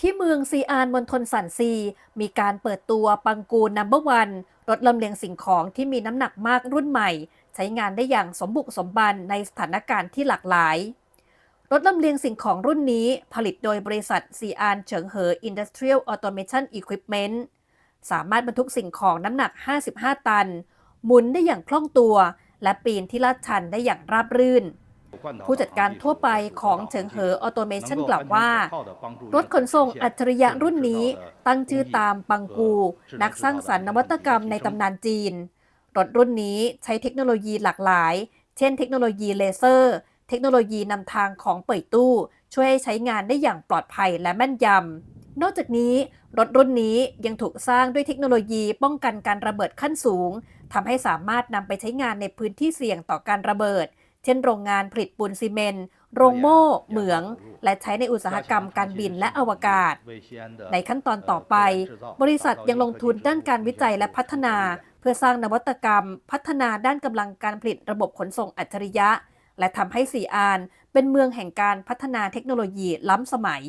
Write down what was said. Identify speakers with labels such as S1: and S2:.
S1: ที่เมืองซีอานมณฑลสันซี มีการเปิดตัวปังกูนัมเบอร์วันรถลำเลียงสิ่งของที่มีน้ำหนักมากรุ่นใหม่ ใช้งานได้อย่างสมบุกสมบันในสถานการณ์ที่หลากหลาย รถลำเลียงสิ่งของรุ่นนี้ผลิตโดยบริษัทซีอานเฉิงเหอ Industrial Automation Equipment สามารถบรรทุกสิ่งของน้ำหนัก 55 ตัน หมุนได้อย่างคล่องตัว และปีนที่ลาดชันได้อย่างราบรื่น ผู้จัดการทั่วไปของเฉิงเหอออโตเมชันกล่าวว่า รถขนส่งอัจฉริยะรุ่นนี้ตั้งชื่อตามปังกู นักสร้างสรรค์นวัตกรรมในตำนานจีน รถรุ่นนี้ใช้เทคโนโลยีหลากหลาย เช่นเทคโนโลยีเลเซอร์ เทคโนโลยีนำทางของเป่ยตู้ ช่วยให้ใช้งานได้อย่างปลอดภัยและแม่นยำ นอกจากนี้ รถรุ่นนี้ยังถูกสร้างด้วยเทคโนโลยีป้องกันการระเบิดขั้นสูงทำให้สามารถนำไปใช้งานในพื้นที่เสี่ยงต่อการระเบิด เช่นโรงงานผลิตปูนซีเมนต์โรงโม่ เหมือง และใช้ในอุตสาหกรรมการบินและอวกาศ ในขั้นตอนต่อไป บริษัทยังลงทุนด้านการวิจัยและพัฒนา เพื่อสร้างนวัตกรรม พัฒนาด้านกำลังการผลิตระบบขนส่งอัจฉริยะ และทำให้ซีอาน เป็นเมืองแห่งการพัฒนาเทคโนโลยีล้ำสมัย